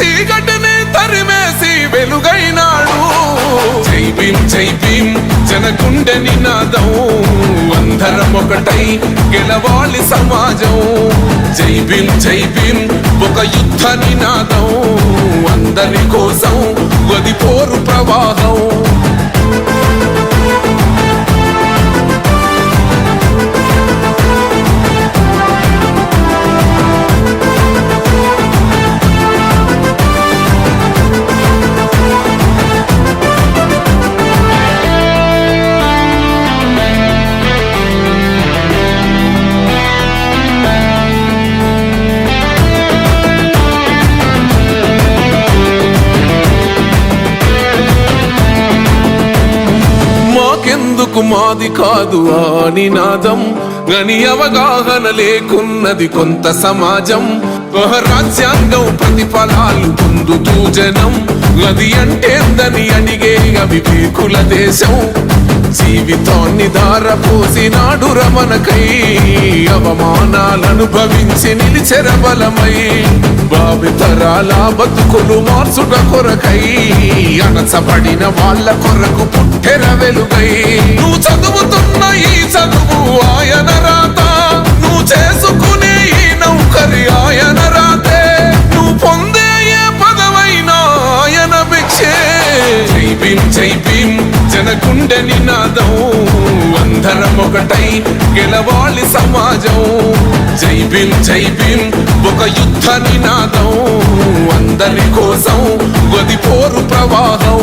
చీకటిని తరిమేసి వెలుగైనాడు. జై భీం జై భీం నినాదం. అందరం ఒకటై గెలవాలి సమాజం. జై భీం జై భీం ఒక యుద్ధ నినాదం. అందరి కోసం గది పోరు ప్రవాహం. మాకెందుకు మాది కాదు ఆ నినాదం గని అవగాహన లేకున్నది కొంత సమాజం. రాజ్యాంగం ప్రతిఫలాలు పొందుతూ జనం. అది అంటేందని అడిగే అవివేకుల దేశం. జీవితాన్ని దారపోసినాడు రమణకై అవమానాలను భవించి నిలిచెర బలమై భావితరాల బతుకులు మార్చుట కొరకై అణచబడిన వాళ్ళ కొరకు పుట్టెర వెలుగై. నువ్వు చదువుతున్న ఈ చదువు ఆయన రాత. నువ్వు చేసుకునే ఈ నౌకరి ఆయన గుండె నినాదం అందరం ఒకటై గెలవాలి సమాజం. జై భీమ్ జై భీమ్ ఒక యుద్ధ నినాదం అందరి కోసం గది పోరు ప్రవాహం.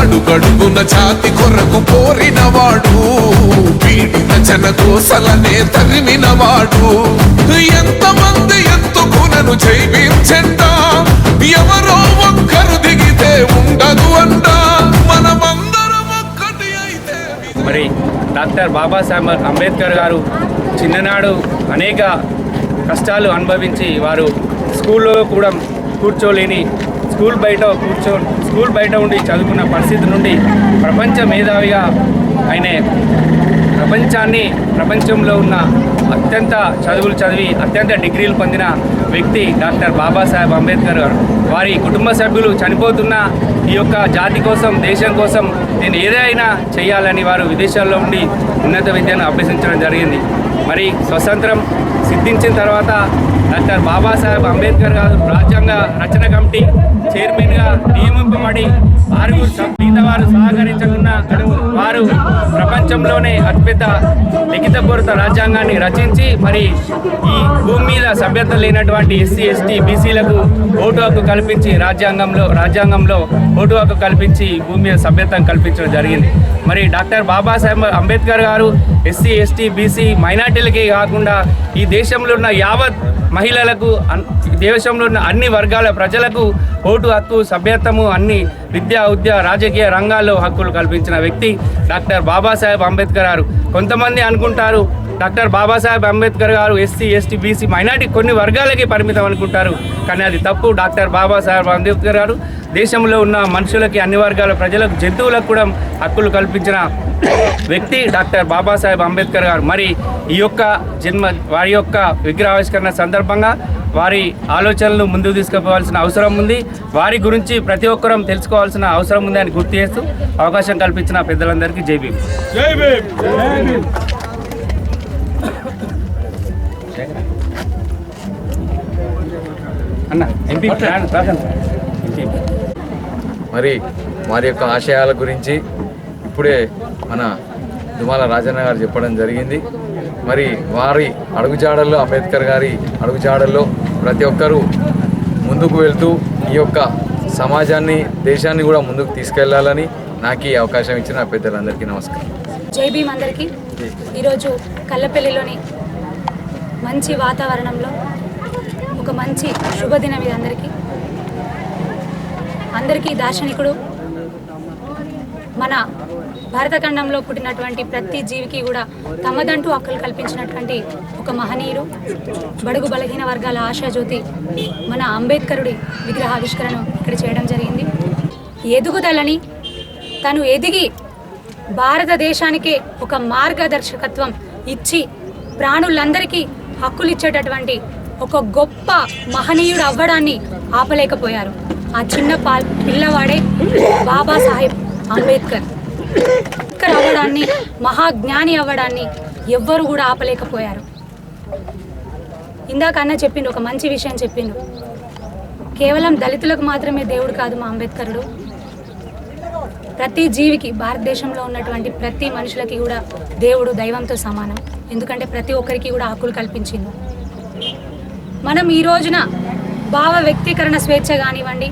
అడుగడుగున జాతి కొరకు కోరినవాడు పీడిత జన కోసలనే తరిమినవాడు. ఎంతమంది ఎత్తుకునను జైవించండా ఎవరో ఒక్కరు దిగితే ఉండదు అంట. మనమందరం ఒక్కటి అయితే మరి డాక్టర్ బాబాసాహెబ్ అంబేద్కర్ గారు చిన్ననాడు అనేక కష్టాలు అనుభవించి వారు స్కూల్లో కూడా కూర్చోలేని స్కూల్ బయట కూర్చో స్కూల్ బయట ఉండి చదువుకున్న పరిస్థితి నుండి ప్రపంచ మేధావిగా ఆయన. ప్రపంచాన్ని ప్రపంచంలో ఉన్న అత్యంత చదువులు చదివి అత్యంత డిగ్రీలు పొందిన వ్యక్తి డాక్టర్ బాబాసాహెబ్ అంబేద్కర్ గారు. వారి కుటుంబ సభ్యులు చనిపోతున్న ఈ యొక్క జాతి కోసం దేశం కోసం నేను ఏదైనా చేయాలని వారు విదేశాల్లో ఉండి ఉన్నత విద్యను అభ్యసించడం జరిగింది. మరి స్వతంత్రం సిద్ధించిన తర్వాత డాక్టర్ బాబాసాహెబ్ అంబేద్కర్ గారు రాజ్యాంగ రచన కమిటీ చైర్మన్గా నియమింపబడి ఆరుగురు మిగతా వారు సహకరించకున్న వారు ప్రపంచంలోనే అతిపెద్ద లిఖితపూర్వక రాజ్యాంగాన్ని రచించి మరి ఈ భూమి మీద సభ్యత లేనటువంటి ఎస్సీ ఎస్టీ బీసీలకు ఓటు హక్కు కల్పించి రాజ్యాంగంలో రాజ్యాంగంలో ఓటు హక్కు కల్పించి భూమి మీద సభ్యత్వం కల్పించడం జరిగింది. మరి డాక్టర్ బాబాసాహెబ్ అంబేద్కర్ గారు ఎస్సీ ఎస్టీ బీసీ మైనార్టీలకే కాకుండా ఈ దేశంలో ఉన్న యావత్ మహిళలకు దేశంలో ఉన్న అన్ని వర్గాల ప్రజలకు ఓటు హక్కు సభ్యత్వము అన్ని విద్యా ఉద్య రాజకీయ రంగాల్లో హక్కులు కల్పించిన వ్యక్తి డాక్టర్ బాబాసాహెబ్ అంబేద్కర్ గారు కొంతమంది అనుకుంటారు డాక్టర్ బాబాసాహెబ్ అంబేద్కర్ గారు ఎస్సీ ఎస్టీ బీసీ మైనార్టీ కొన్ని వర్గాలకి పరిమితం అనుకుంటారు. కానీ అది తప్పు. డాక్టర్ బాబాసాహెబ్ అంబేద్కర్ గారు దేశంలో ఉన్న మనుషులకి అన్ని వర్గాల ప్రజలకు జంతువులకు కూడా హక్కులు కల్పించిన వ్యక్తి డాక్టర్ బాబాసాహెబ్ అంబేద్కర్ గారు. మరి ఈ యొక్క జన్మ వారి యొక్క విగ్రహావిష్కరణ సందర్భంగా వారి ఆలోచనలు ముందుకు తీసుకుపోవాల్సిన అవసరం ఉంది. వారి గురించి ప్రతి ఒక్కరం తెలుసుకోవాల్సిన అవసరం ఉంది అని గుర్తు చేస్తూ అవకాశం కల్పించిన పెద్దలందరికీ జై భీమ్. అన్న ఎంపీ మరి వారి యొక్క ఆశయాల గురించి ఇప్పుడే మన దుమాల రాజన్న గారు చెప్పడం జరిగింది. మరి వారి అడుగుజాడల్లో అంబేద్కర్ గారి అడుగుజాడల్లో ప్రతి ఒక్కరూ ముందుకు వెళ్తూ ఈ యొక్క సమాజాన్ని దేశాన్ని కూడా ముందుకు తీసుకెళ్ళాలని నాకు ఈ అవకాశం ఇచ్చిన పెద్దలందరికీ నమస్కారం. జై భీమ్ అందరికీ. ఈరోజు కల్లపల్లిలోని మంచి వాతావరణంలో ఒక మంచి శుభదినం ఇది అందరికీ. అందరికీ దార్శనికుడు. మన భారతఖండంలో పుట్టినటువంటి ప్రతి జీవికి కూడా తమదంటూ హక్కులు కల్పించినటువంటి ఒక మహనీయుడు బడుగు బలహీన వర్గాల ఆశాజ్యోతి మన అంబేద్కరుడి విగ్రహావిష్కరణ ఇక్కడ చేయడం జరిగింది. ఎదుగుదలని తను ఎదిగి భారతదేశానికే ఒక మార్గదర్శకత్వం ఇచ్చి ప్రాణులందరికీ హక్కులు ఇచ్చేటటువంటి ఒక గొప్ప మహనీయుడు అవ్వడాన్ని ఆపలేకపోయారు. ఆ చిన్న పాల్ పిల్లవాడే బాబాసాహెబ్ అంబేద్కర్. అంబేద్కర్ అవ్వడాన్ని మహాజ్ఞాని అవ్వడాన్ని ఎవ్వరు కూడా ఆపలేకపోయారు. ఇందాక అన్న చెప్పిండు ఒక మంచి విషయం చెప్పిండు. కేవలం దళితులకు మాత్రమే దేవుడు కాదు మా అంబేద్కరుడు. ప్రతి జీవికి భారతదేశంలో ఉన్నటువంటి ప్రతి మనుషులకి కూడా దేవుడు దైవంతో సమానం. ఎందుకంటే ప్రతి ఒక్కరికి కూడా హక్కులు కల్పించింది మనం ఈ రోజున భావ వ్యక్తీకరణ స్వేచ్ఛ కానివ్వండి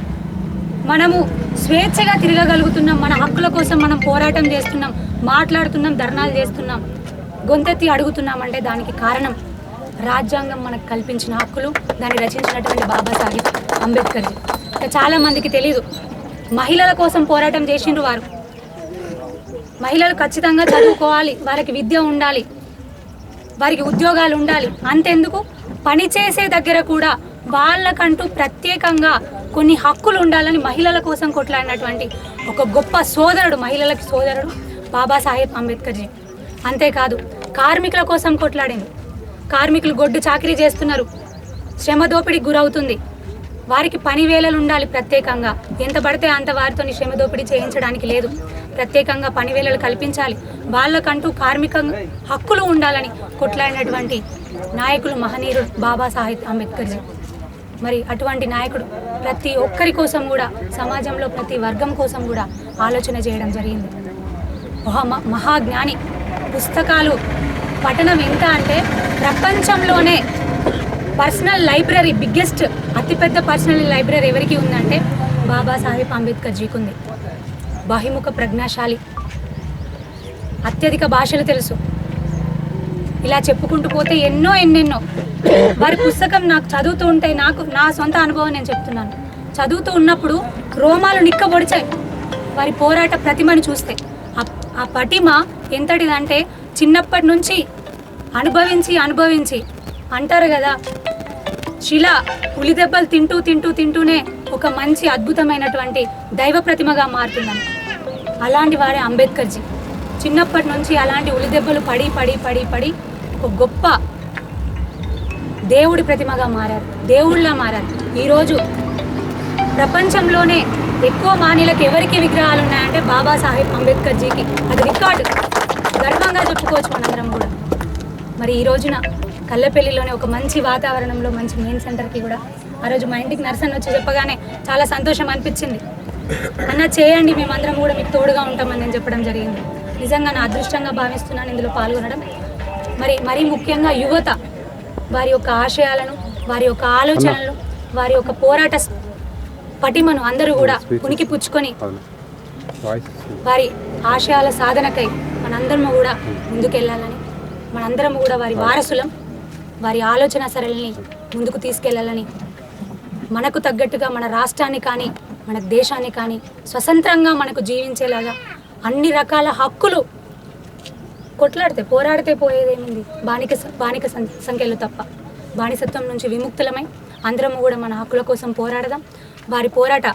మనము స్వేచ్ఛగా తిరగగలుగుతున్నాం మన హక్కుల కోసం మనం పోరాటం చేస్తున్నాం మాట్లాడుతున్నాం ధర్నాలు చేస్తున్నాం గొంతెత్తి అడుగుతున్నామంటే దానికి కారణం రాజ్యాంగం మనకు కల్పించిన హక్కులు దాన్ని రచించినటువంటి బాబాసాహెబ్ అంబేద్కర్ ఇంకా చాలామందికి తెలీదు మహిళల కోసం పోరాటం చేసిండ్రు వారు. మహిళలు ఖచ్చితంగా చదువుకోవాలి వారికి విద్య ఉండాలి వారికి ఉద్యోగాలు ఉండాలి అంతెందుకు? పని చేసే దగ్గర కూడా వాళ్ళకంటూ ప్రత్యేకంగా కొన్ని హక్కులు ఉండాలని మహిళల కోసం కొట్లాడినటువంటి ఒక గొప్ప సోదరుడు మహిళలకి సోదరుడు బాబాసాహెబ్ అంబేద్కర్జీ. అంతేకాదు కార్మికుల కోసం కొట్లాడింది. కార్మికులు గొడ్డు చాకరీ చేస్తున్నారు. శ్రమ దోపిడీకి గురవుతుంది. వారికి పని వేళలు ఉండాలి ప్రత్యేకంగా. ఎంత పడితే అంత వారితో శ్రమ దోపిడీ చేయించడానికి లేదు. ప్రత్యేకంగా పని వేళలు కల్పించాలి. వాళ్ళకంటూ కార్మిక హక్కులు ఉండాలని కొట్లాడినటువంటి నాయకులు మహనీయుడు బాబాసాహెబ్ అంబేద్కర్జీ మరి అటువంటి నాయకుడు ప్రతి ఒక్కరి కోసం కూడా సమాజంలో ప్రతి వర్గం కోసం కూడా ఆలోచన చేయడం జరిగింది. మహా మహాజ్ఞాని పుస్తకాలు పఠనం ఎంత అంటే ప్రపంచంలోనే పర్సనల్ లైబ్రరీ బిగ్గెస్ట్ అతిపెద్ద పర్సనల్ లైబ్రరీ ఎవరికి ఉందంటే బాబాసాహెబ్ అంబేద్కర్ జీకి ఉంది. బహిముఖ ప్రజ్ఞాశాలి. అత్యధిక భాషలు తెలుసు. ఇలా చెప్పుకుంటూ పోతే ఎన్నో ఎన్నెన్నో. వారి పుస్తకం నాకు చదువుతూ ఉంటే నాకు నా సొంత అనుభవం నేను చెప్తున్నాను. చదువుతూ ఉన్నప్పుడు రోమాలు నిక్కబొడిచాయి. వారి పోరాట ప్రతిమను చూస్తే. ఆ- పటిమ ఎంతటిదంటే చిన్నప్పటి నుంచి అనుభవించి అనుభవించి అంటారు కదా. శిల పులిదెబ్బలు తింటూ తింటూ తింటూనే ఒక మంచి అద్భుతమైనటువంటి దైవ ప్రతిమగా మారుతుందని. అలాంటి వారే అంబేద్కర్జీ. చిన్నప్పటి నుంచి అలాంటి ఉలి దెబ్బలు పడి పడి పడి పడి ఒక గొప్ప దేవుడి ప్రతిమగా మారారు. దేవుళ్ళ మారారు. ఈరోజు ప్రపంచంలోనే ఎక్కువ మానిలకు ఎవరికి విగ్రహాలు ఉన్నాయంటే బాబాసాహెబ్ అంబేద్కర్ జీకి అది రికార్డు. గర్వంగా చెప్పుకోవచ్చు మనందరం కూడా. మరి ఈ రోజున కల్లపల్లిలోనే ఒక మంచి వాతావరణంలో మంచి మెయిన్ సెంటర్కి కూడా ఆ రోజు మా ఇంటికి నర్సన్ వచ్చి చెప్పగానే చాలా సంతోషం అనిపించింది. అన్న చేయండి మేమందరం కూడా మీకు తోడుగా ఉంటామని నేను చెప్పడం జరిగింది. నిజంగా నా అదృష్టంగా భావిస్తున్నాను. ఇందులో పాల్గొనడం మరి మరీ ముఖ్యంగా యువత వారి యొక్క ఆశయాలను వారి యొక్క ఆలోచనలు వారి యొక్క పోరాట పటిమను అందరూ కూడా ఉనికి పుచ్చుకొని వారి ఆశయాల సాధనకై మనందరము కూడా ముందుకెళ్ళాలని మనందరం కూడా వారి వారసులం వారి ఆలోచన సరళిని ముందుకు తీసుకెళ్ళాలని మనకు తగ్గట్టుగా మన రాష్ట్రాన్ని కానీ మన దేశాన్ని కానీ స్వతంత్రంగా మనకు జీవించేలాగా అన్ని రకాల హక్కులు కొట్లాడితే పోరాడితే పోయేదేముంది? బానిక బానిక సం- సంఖ్యలు తప్ప. బానిసత్వం నుంచి విముక్తులమై అందరము కూడా మన హక్కుల కోసం పోరాడదాం. వారి పోరాట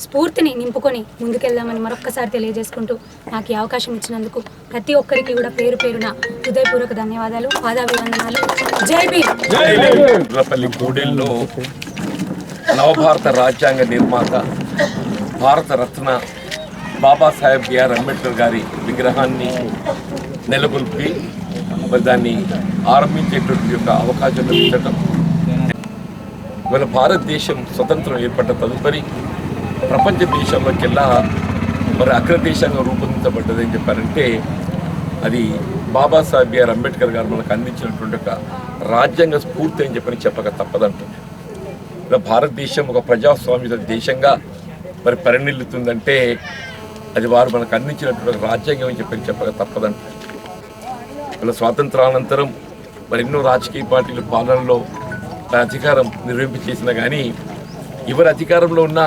స్ఫూర్తిని నింపుకొని ముందుకెళ్దామని మరొక్కసారి తెలియజేసుకుంటూ నాకు ఈ అవకాశం ఇచ్చినందుకు ప్రతి ఒక్కరికి కూడా పేరు పేరున హృదయపూర్వక ధన్యవాదాలు. పాదాభివందనాలు. జై భీమ్! నవభారత రాజ్యాంగ నిర్మాత భారత రత్న బాబాసాహెబ్ బిఆర్ అంబేద్కర్ గారి విగ్రహాన్ని నెలకొల్పి మరి దాన్ని ఆరంభించేటువంటి యొక్క అవకాశం లభించటం. ఇవాళ భారతదేశం స్వతంత్రం ఏర్పడ్డ తదుపరి ప్రపంచ దేశంలోకెల్లా మరి అగ్రదేశంగా రూపొందించబడ్డదని చెప్పారంటే అది బాబాసాహెబ్ బిఆర్ అంబేద్కర్ గారు మనకు అందించినటువంటి ఒక రాజ్యాంగ స్ఫూర్తి అని చెప్పని చెప్పక తప్పదంటుంది ఇలా భారతదేశం ఒక ప్రజాస్వామ్య దేశంగా మరి పరిణిల్లుతుందంటే అది వారు మనకు అందించినటువంటి రాజ్యాంగం అని చెప్పి చెప్పక తప్పదంటుంది ఇలా స్వాతంత్రానంతరం మరి ఎన్నో రాజకీయ పార్టీలు పాలనలో అధికారం నిర్వహింప చేసినా కానీ ఎవరి అధికారంలో ఉన్నా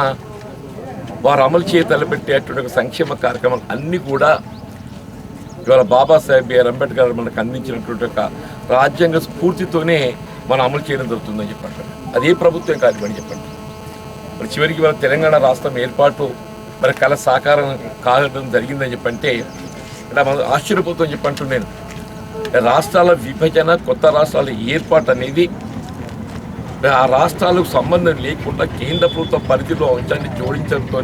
వారు అమలు చేయ తలపెట్టేటువంటి సంక్షేమ కార్యక్రమాలు అన్నీ కూడా ఇవాళ బాబాసాహెబ్ బిఆర్ అంబేద్కర్ మనకు అందించినటువంటి ఒక రాజ్యాంగ స్ఫూర్తితోనే మనం అమలు చేయడం జరుగుతుందని చెప్పండి. అది ఏ ప్రభుత్వం అని చెప్పండి. మరి చివరికి ఇవాళ తెలంగాణ రాష్ట్రం ఏర్పాటు మరి కళ సాకారం కాగడం జరిగిందని చెప్పంటే ఇలా మనం ఆశ్చర్యపోతాం చెప్పంటూ నేను. రాష్ట్రాల విభజన కొత్త రాష్ట్రాల ఏర్పాటు అనేది ఆ రాష్ట్రాలకు సంబంధం లేకుండా కేంద్ర ప్రభుత్వ పరిధిలో అంశాన్ని జోడించడంతో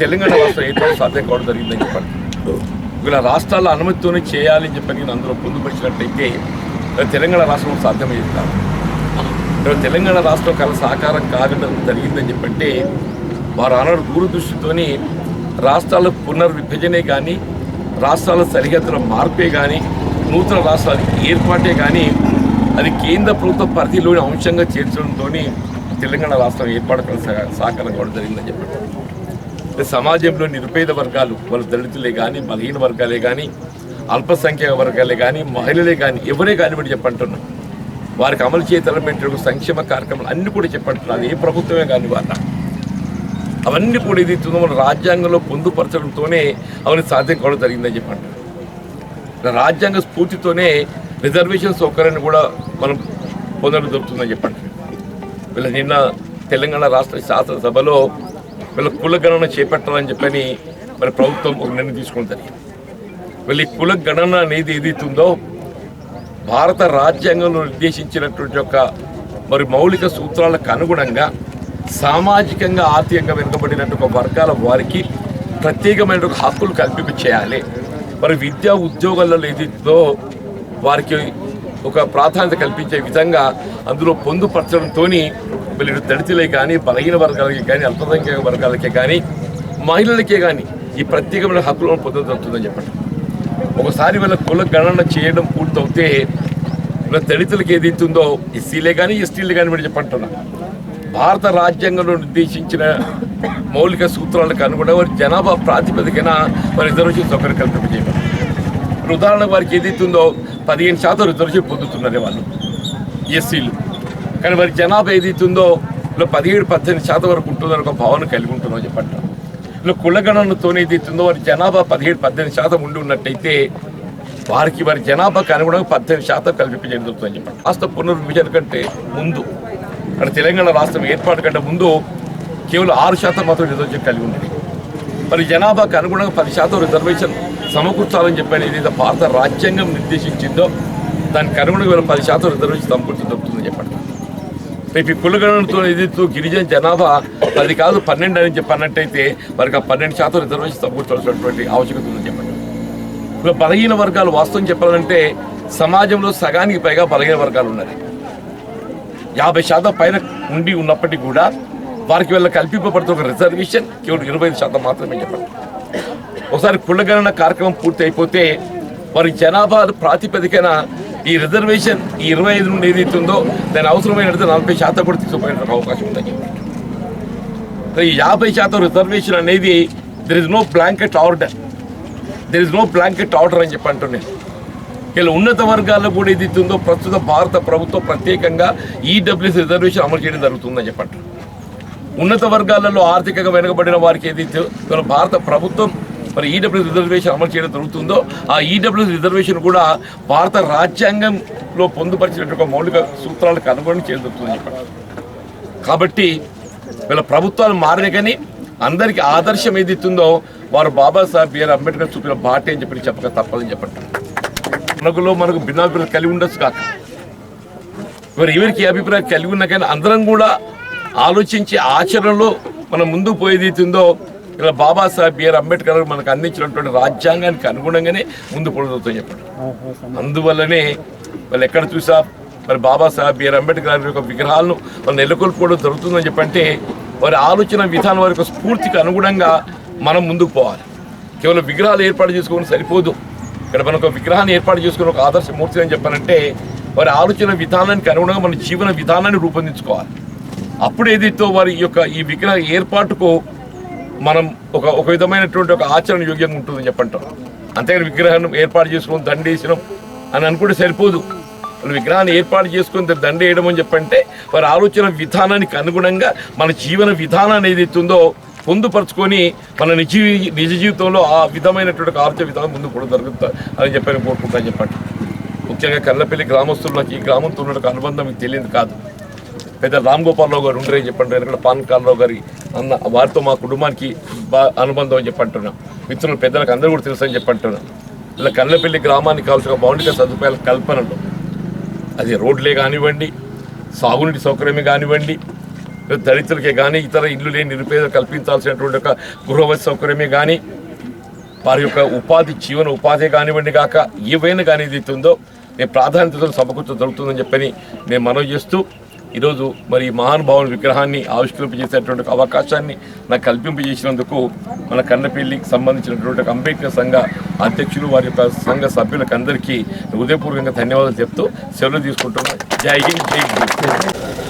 తెలంగాణ రాష్ట్రం ఏర్పాటు సాధ్యం కావడం జరిగిందని చెప్పండి ఇలా రాష్ట్రాల అనుమతితోనే చేయాలని చెప్పని అందులో పొందుపరిచినట్లయితే తెలంగాణ రాష్ట్రం సాధ్యమయ్యేది తెలంగాణ రాష్ట్రం కల సాకారం కాగడం జరిగిందని చెప్పంటే వారు ఆనాడు దూరదృష్టితోని రాష్ట్రాల పునర్విభజనే కానీ రాష్ట్రాల సరిహద్దుల మార్పే కానీ నూతన రాష్ట్రాలకి ఏర్పాటే కానీ అది కేంద్ర ప్రభుత్వ పరిధిలోని అంశంగా చేర్చడంతో తెలంగాణ రాష్ట్రం ఏర్పాటు కల సాకారం కూడా జరిగిందని చెప్పారు సమాజంలో నిరుపేద వర్గాలు వాళ్ళు దళితులే కానీ బలహీన వర్గాలే కానీ అల్పసంఖ్యాక వర్గాలే కానీ మహిళలే కానీ ఎవరే కానివ్వండి చెప్పంటున్నాం. వారికి అమలు చేయ సంక్షేమ కార్యక్రమాలు అన్ని కూడా చెప్పంటున్నారు. అది ఏ ప్రభుత్వమే కాని వాళ్ళ అవన్నీ కూడా ఇది మన రాజ్యాంగంలో పొందుపరచడంతోనే అవన్నీ సాధ్యం కావడం జరిగిందని చెప్పంటారు రాజ్యాంగ స్ఫూర్తితోనే రిజర్వేషన్ సౌకర్యాన్ని కూడా మనం పొందడం దొరుకుతుందని చెప్పండి వీళ్ళ నిన్న తెలంగాణ రాష్ట్ర శాసనసభలో వీళ్ళ కుల గణన చేపట్టాలని చెప్పని మరి ప్రభుత్వం ఒక నిర్ణయం తీసుకుంటుంది వీళ్ళ ఈ కుల గణన అనేది ఏదైతుందో భారత రాజ్యాంగంలో నిర్దేశించినటువంటి యొక్క మరి మౌలిక సూత్రాలకు అనుగుణంగా సామాజికంగా ఆర్థికంగా వెనుకబడినటువంటి ఒక వర్గాల వారికి ప్రత్యేకమైన ఒక హక్కులు కల్పింప చేయాలి మరి విద్యా ఉద్యోగాలలో ఏదితో వారికి ఒక ప్రాధాన్యత కల్పించే విధంగా అందులో పొందుపరచడంతో వీళ్ళు దళితులే కానీ బలహీన వర్గాలకి కానీ అల్పసంఖ్యాక వర్గాలకే కానీ మహిళలకే కానీ ఈ ప్రత్యేకమైన హక్కులను పొందదవుతుందని చెప్పండి. ఒకసారి వీళ్ళ కుల గణన చేయడం పూర్తవుతే వీళ్ళ దళితులకు ఏది ఇస్తుందో ఎస్సీలే కానీ ఎస్టీలే కానీ మీరు చెప్పంటున్నా భారత రాజ్యాంగంలో నిర్దేశించిన మౌలిక సూత్రాలకు అనుగుణంగా వారి జనాభా ప్రాతిపదికన వారి రిజర్వేషన్ సౌకర్యం కల్పించేయడం ఇప్పుడు ఉదాహరణకు వారికి ఏది ఇస్తుందో పదిహేను శాతం రిజర్వేషన్ పొందుతున్నారు వాళ్ళు ఎస్సీలు. కానీ వారి జనాభా ఏదైతుందో ఇలా పదిహేడు పద్దెనిమిది శాతం వరకు ఉంటుందని ఒక భావన కలిగి ఉంటుందని చెప్పంటారు ఇలా కులగణనతో ఏదైతుందో ఇస్తుందో వారి జనాభా పదిహేడు పద్దెనిమిది శాతం ఉండి ఉన్నట్టయితే వారికి వారి జనాభాకు అనుగుణంగా పద్దెనిమిది శాతం కల్పించడం జరుగుతుందని చెప్పండి కాస్త పునర్విభజన కంటే ముందు అక్కడ తెలంగాణ రాష్ట్రం ఏర్పాటు కంటే ముందు కేవలం ఆరు శాతం మాత్రం రిజర్వేషన్ కలిగి ఉండేది మరి జనాభాకు అనుగుణంగా పది శాతం రిజర్వేషన్ సమకూర్చాలని చెప్పాను ఏదైతే భారత రాజ్యాంగం నిర్దేశించిందో దానికి అనుగుణంగా వీళ్ళ పది శాతం రిజర్వేషన్ సమకూర్చి దొరుకుతుందని చెప్పండి. రేపు ఈ కులగణనతో ఏదైతే గిరిజన జనాభా పది కాదు పన్నెండు అని చెప్పన్నట్టయితే వారికి ఆ పన్నెండు శాతం రిజర్వేషన్ సమకూర్చాల్సినటువంటి ఆవశ్యకత ఉందని చెప్పండి. ఇలా బలహీన వర్గాలు వాస్తవం చెప్పాలంటే సమాజంలో సగానికి పైగా బలహీన వర్గాలు ఉన్నాయి యాభై శాతం పైన ఉండి ఉన్నప్పటికీ కూడా వారికి వీళ్ళ కల్పింపబడుతున్న ఒక రిజర్వేషన్ కేవలం ఇరవై ఐదు శాతం మాత్రమే చెప్పండి. ఒకసారి కులగణన కార్యక్రమం పూర్తి అయిపోతే వారి జనాభా ప్రాతిపదికన ఈ రిజర్వేషన్ ఈ ఇరవై ఐదు నుండి ఏదైతే ఉందో దాని అవసరమైనది నలభై శాతం కూడా తీసుకుపోయే అవకాశం ఉందని చెప్పి ఈ యాభై శాతం రిజర్వేషన్ అనేది there is no blanket order there is no blanket order అని చెప్పి అంటున్నాను. ఇలా ఉన్నత వర్గాల్లో కూడా ఏదైతుందో ప్రస్తుత భారత ప్రభుత్వం ప్రత్యేకంగా ఈడబ్ల్యూఎస్ రిజర్వేషన్ అమలు చేయడం జరుగుతుందని చెప్పండి. ఉన్నత వర్గాలలో ఆర్థికంగా వెనుకబడిన వారికి ఏదైతే భారత ప్రభుత్వం మరి ఈడబ్ల్యూఎస్ రిజర్వేషన్ అమలు చేయడం జరుగుతుందో ఆ ఈడబ్ల్యూఎస్ రిజర్వేషన్ కూడా భారత రాజ్యాంగంలో పొందుపరిచినటువంటి ఒక మౌలిక సూత్రాలకు అనుగుణంగా చేయడం జరుగుతుందని కాబట్టి వీళ్ళ ప్రభుత్వాలు మారిన కానీ అందరికీ ఆదర్శం ఏదైతుందో వారు బాబాసాహెబ్ బిఆర్ అంబేద్కర్ చూపిన బాటే అని చెప్పి చెప్పక తప్పదని చెప్పండి. మనకులో మనకు భిన్నాభిప్రాయాలు కలిగి ఉండొచ్చు కాక మరి ఎవరికి అభిప్రాయం కలిగి ఉన్నా కానీ అందరం కూడా ఆలోచించి ఆచరణలో మనం ముందు పోయేది ఇలా బాబాసాహెబ్ బిఆర్ అంబేద్కర్ మనకు అందించినటువంటి రాజ్యాంగానికి అనుగుణంగానే ముందు పొడుగుతాం చెప్పండి. అందువల్లనే వాళ్ళు ఎక్కడ చూసా మరి బాబాసాహెబ్ బిఆర్ అంబేద్కర్ గారి యొక్క విగ్రహాలను వాళ్ళు నెలకొల్పుకోవడం జరుగుతుందని చెప్పంటే వారి ఆలోచన విధానం వారి యొక్క స్ఫూర్తికి అనుగుణంగా మనం ముందుకు పోవాలి. కేవలం విగ్రహాలు ఏర్పాటు చేసుకోవడం సరిపోదు. ఇక్కడ మనం ఒక విగ్రహాన్ని ఏర్పాటు చేసుకుని ఒక ఆదర్శ మూర్తి అని చెప్పానంటే వారి ఆలోచన విధానానికి అనుగుణంగా మన జీవన విధానాన్ని రూపొందించుకోవాలి. అప్పుడు ఏదైతే వారి యొక్క ఈ విగ్రహ ఏర్పాటుకు మనం ఒక ఒక విధమైనటువంటి ఒక ఆచరణ యోగ్యంగా ఉంటుందని చెప్పంటాం అంతేగాని విగ్రహాన్ని ఏర్పాటు చేసుకుని దండేసినాం అని అనుకుంటే సరిపోదు. వాళ్ళు విగ్రహాన్ని ఏర్పాటు చేసుకుని దాన్ని దండ వేయడం అని చెప్పంటే వారి ఆలోచన విధానానికి అనుగుణంగా మన జీవన విధానాన్ని ఏదైతే ఉందో పొందుపరుచుకొని మన నిజ నిజ జీవితంలో ఆ విధమైనటువంటి ఆర్థిక విధానం ముందు కూడా జరుగుతుంది అని చెప్పాను కోరుకుంటాను చెప్పండి. ముఖ్యంగా కర్లపల్లి గ్రామస్తులకు ఈ గ్రామంతో ఉన్న అనుబంధం మీకు తెలియదు కాదు. పెద్ద రామ్ గోపాలరావు గారు ఉండరే చెప్పండి ఎందుకంటే పాన్ కాలరావు గారి అన్న వారితో మా కుటుంబానికి బా అనుబంధం అని చెప్పంటున్నా మిత్రులు పెద్దలకు అందరూ కూడా తెలుసు అని చెప్పంటున్నాం ఇలా కర్లపల్లి గ్రామానికి కావాల్సిన మౌలిక సదుపాయాల కల్పనలు. అది రోడ్లే కానివ్వండి సాగునీటి సౌకర్యమే కానివ్వండి దళితులకే కానీ ఇతర ఇల్లు లేని నిరుపేద కల్పించాల్సినటువంటి ఒక గృహవతి సౌకర్యమే కానీ వారి యొక్క ఉపాధి జీవన ఉపాధి కానివ్వండి కాక ఏవైనా కానీ ఏదైతే ఉందో నేను ప్రాధాన్యతతో సమకూర్చ జరుగుతుందని చెప్పని నేను మనవి చేస్తూ ఈరోజు మరి మహానుభావుల విగ్రహాన్ని ఆవిష్కరింపజేసేటువంటి అవకాశాన్ని నాకు కల్పింపజేసినందుకు మన కన్నపల్లికి సంబంధించినటువంటి అంబేద్కర్ సంఘ అధ్యక్షులు వారి యొక్క సంఘ సభ్యులకు అందరికీ హృదయపూర్వకంగా ధన్యవాదాలు చెప్తూ సెలవు తీసుకుంటున్నాను జై హింద్ జై